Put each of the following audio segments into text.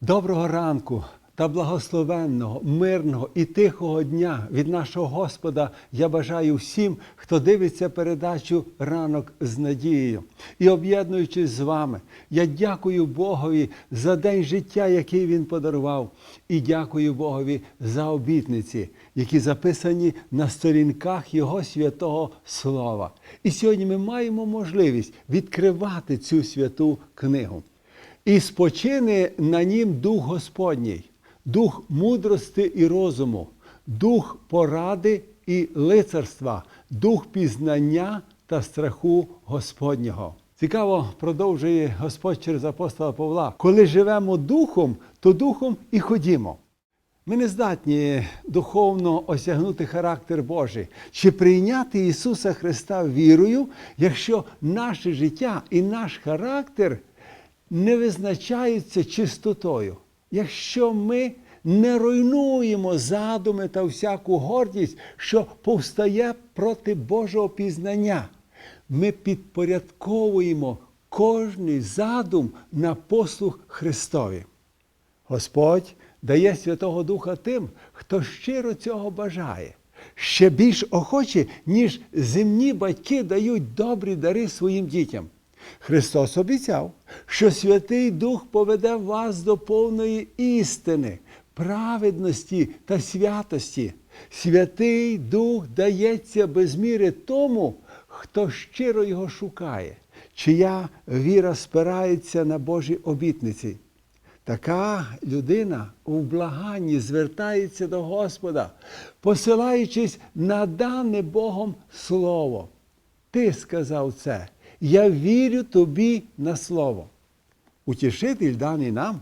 Доброго ранку та благословенного, мирного і тихого дня від нашого Господа я бажаю всім, хто дивиться передачу ранок з надією. І об'єднуючись з вами, я дякую Богові за день життя, який Він подарував, і дякую Богові за обітниці, які записані на сторінках Його святого Слова. І сьогодні ми маємо можливість відкривати цю святу книгу. І спочине на нім дух Господній, дух мудрости і розуму, дух поради і лицарства, дух пізнання та страху Господнього. Цікаво продовжує Господь через апостола Павла. Коли живемо духом, то духом і ходімо. Ми не здатні духовно осягнути характер Божий чи прийняти Ісуса Христа вірою, якщо наше життя і наш характер не визначаються чистотою, якщо ми не руйнуємо задуми та всяку гордість, що повстає проти Божого пізнання, ми підпорядковуємо кожний задум на послуг Христові. Господь дає Святого Духа тим, хто щиро цього бажає, ще більш охоче, ніж земні батьки дають добрі дари своїм дітям. Христос обіцяв, що Святий Дух поведе вас до повної істини, праведності та святості. Святий Дух дається без міри тому, хто щиро його шукає, чия віра спирається на Божі обітниці. Така людина у благанні звертається до Господа, посилаючись на дане Богом Слово. Ти сказав це, я вірю тобі на слово. Утішитель даний нам,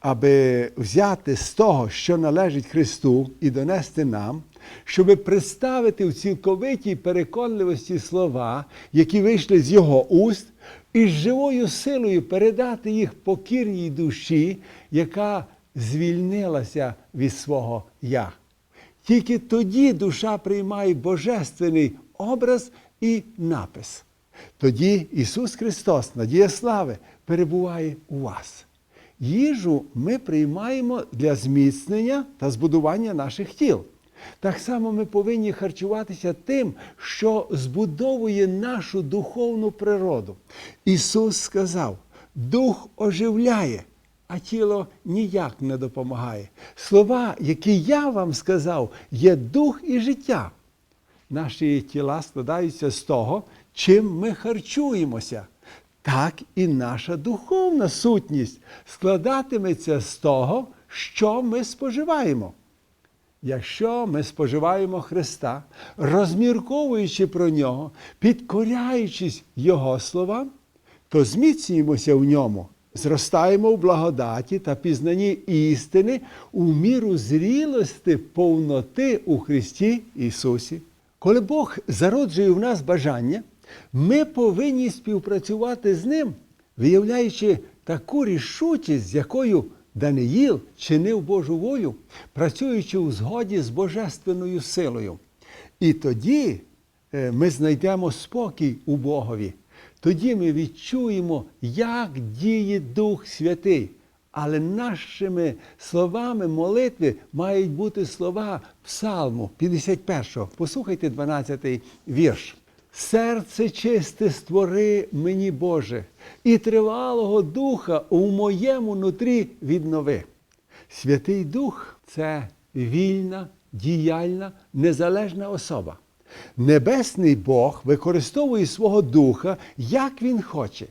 аби взяти з того, що належить Христу, і донести нам, щоби представити в цілковитій переконливості слова, які вийшли з Його уст, і з живою силою передати їх покірній душі, яка звільнилася від свого я. Тільки тоді душа приймає божественний образ і напис. Тоді Ісус Христос, надія слави, перебуває у вас. Їжу ми приймаємо для зміцнення та збудування наших тіл. Так само ми повинні харчуватися тим, що збудовує нашу духовну природу. Ісус сказав: Дух оживляє, а тіло ніяк не допомагає. Слова, які я вам сказав, є дух і життя. Наші тіла складаються з того, чим ми харчуємося. Так і наша духовна сутність складатиметься з того, що ми споживаємо. Якщо ми споживаємо Христа, розмірковуючи про нього, підкоряючись Його словам, то зміцнюємося в ньому, зростаємо в благодаті та пізнанні істини у міру зрілості, повноти у Христі Ісусі. Коли Бог зароджує в нас бажання, ми повинні співпрацювати з Ним, виявляючи таку рішучість, з якою Даниїл чинив Божу волю, працюючи у згоді з божественною силою. І тоді е, ми знайдемо спокій у Богові. Тоді ми відчуємо, як діє Дух Святий. Але нашими словами молитви мають бути слова Псалму 51. Послухайте 12 вірш. Серце чисте створи мені, Боже, і тривалого духа у моєму нутрі віднови. Святий Дух це вільна, діяльна, незалежна особа. Небесний Бог використовує свого духа, як він хоче.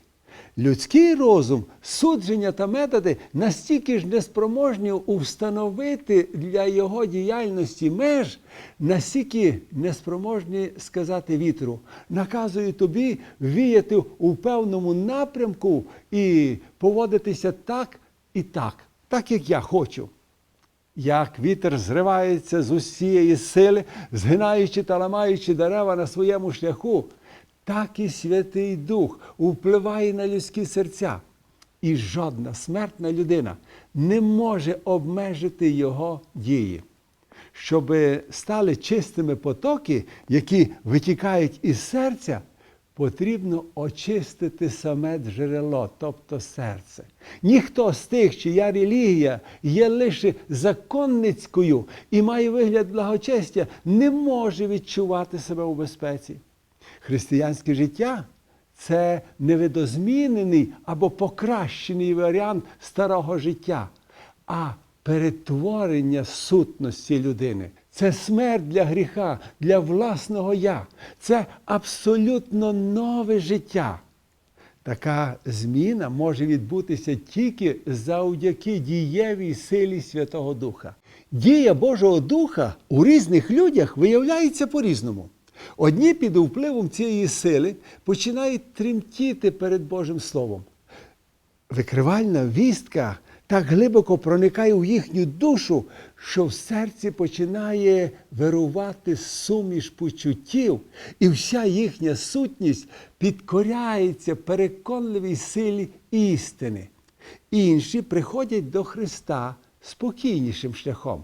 Людський розум, судження та методи настільки ж неспроможні встановити для його діяльності меж, настільки неспроможні сказати вітру. Наказую тобі віяти у певному напрямку і поводитися так і так, так як я хочу. Як вітер зривається з усієї сили, згинаючи та ламаючи дерева на своєму шляху, так і Святий Дух впливає на людські серця. І жодна смертна людина не може обмежити його дії. Щоб стали чистими потоки, які витікають із серця, потрібно очистити саме джерело, тобто серце. Ніхто з тих, чия релігія є лише законницькою і має вигляд благочестя, не може відчувати себе у безпеці. Християнське життя це невидозмінений або покращений варіант старого життя, а перетворення сутності людини. Це смерть для гріха, для власного я. Це абсолютно нове життя. Така зміна може відбутися тільки завдяки дієвій силі Святого Духа. Дія Божого Духа у різних людях виявляється по-різному. Одні під впливом цієї сили починають тремтіти перед Божим Словом. Викривальна вістка так глибоко проникає у їхню душу, що в серці починає вирувати суміш почуттів, і вся їхня сутність підкоряється переконливій силі істини. Інші приходять до Христа спокійнішим шляхом.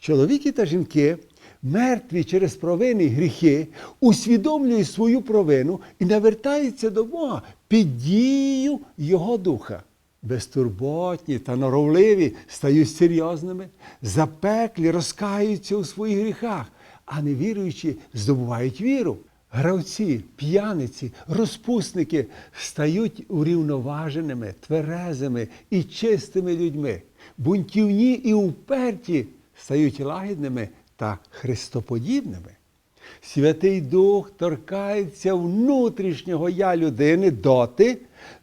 Чоловіки та жінки, мертві через провини й гріхи, усвідомлюють свою провину і навертаються до Бога під дією Його Духа. Безтурботні та норовливі стають серйозними, запеклі розкаються у своїх гріхах, а невіруючі здобувають віру. Гравці, п'яниці, розпусники стають урівноваженими, тверезими і чистими людьми. Бунтівні і уперті стають лагідними та христоподібними. Святий Дух торкається внутрішнього я людини доти,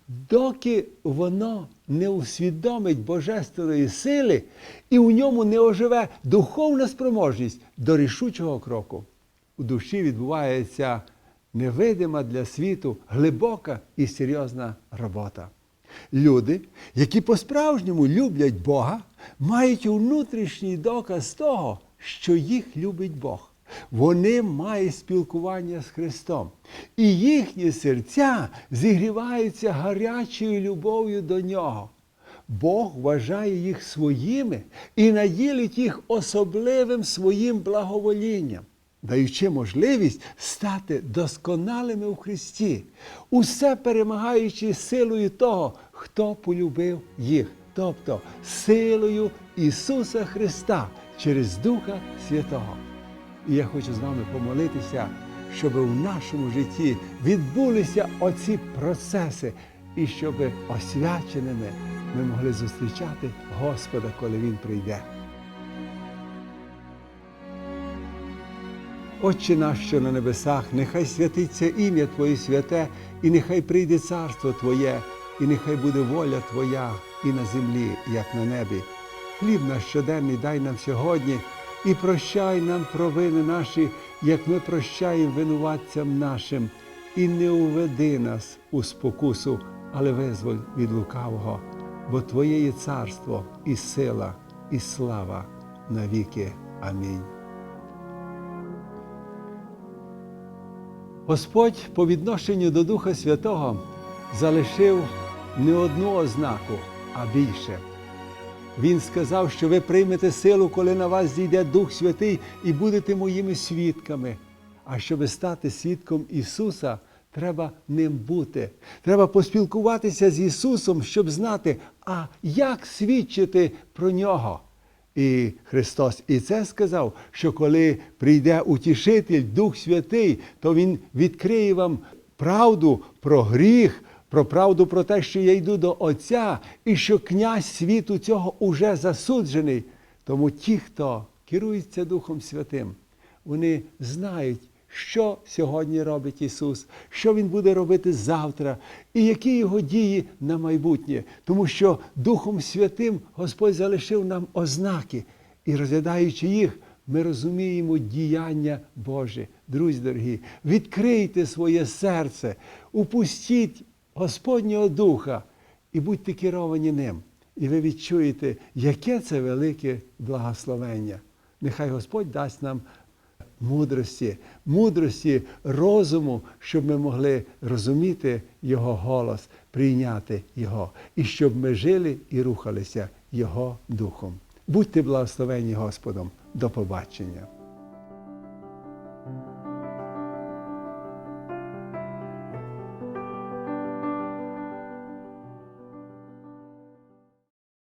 доки воно не усвідомить божественної сили і у ньому не оживе духовна спроможність до рішучого кроку. У душі відбувається невидима для світу глибока і серйозна робота. Люди, які по-справжньому люблять Бога, мають внутрішній доказ того, що їх любить Бог. Вони мають спілкування з Христом. І їхні серця зігріваються гарячою любов'ю до Нього. Бог вважає їх своїми і наділить їх особливим своїм благоволінням, даючи можливість стати досконалими у Христі, усе перемагаючи силою того, хто полюбив їх, тобто силою Ісуса Христа через Духа Святого. І я хочу з вами помолитися, щоб у нашому житті відбулися оці процеси, і щоб освяченими ми могли зустрічати Господа, коли Він прийде. Отче наш, що на небесах, нехай святиться ім'я Твоє святе, і нехай прийде царство Твоє, і нехай буде воля Твоя і на землі, як на небі. Хліб наш щоденний дай нам сьогодні і прощай нам провини наші, як ми прощаємо винуватцям нашим, і не уведи нас у спокусу, але визволь від лукавого, бо Твоє є царство і сила, і слава навіки. Амінь. Господь по відношенню до Духа Святого залишив не одну ознаку, а більше. Він сказав, що ви приймете силу, коли на вас зійде Дух Святий, і будете моїми свідками. А щоб стати свідком Ісуса, треба ним бути. Треба поспілкуватися з Ісусом, щоб знати, а як свідчити про Нього. І Христос і це сказав, що коли прийде утішитель, Дух Святий, то Він відкриє вам правду про гріх, про правду про те, що я йду до Отця, і що князь світу цього уже засуджений. Тому ті, хто керується Духом Святим, вони знають, що сьогодні робить Ісус, що Він буде робити завтра, і які його дії на майбутнє. Тому що Духом Святим Господь залишив нам ознаки, і розглядаючи їх, ми розуміємо діяння Боже. Друзі дорогі, відкрийте своє серце, упустіть Господнього Духа і будьте керовані ним. І ви відчуєте, яке це велике благословення. Нехай Господь дасть нам мудрості, мудрості розуму, щоб ми могли розуміти Його голос, прийняти Його, і щоб ми жили і рухалися Його духом. Будьте благословені Господом. До побачення.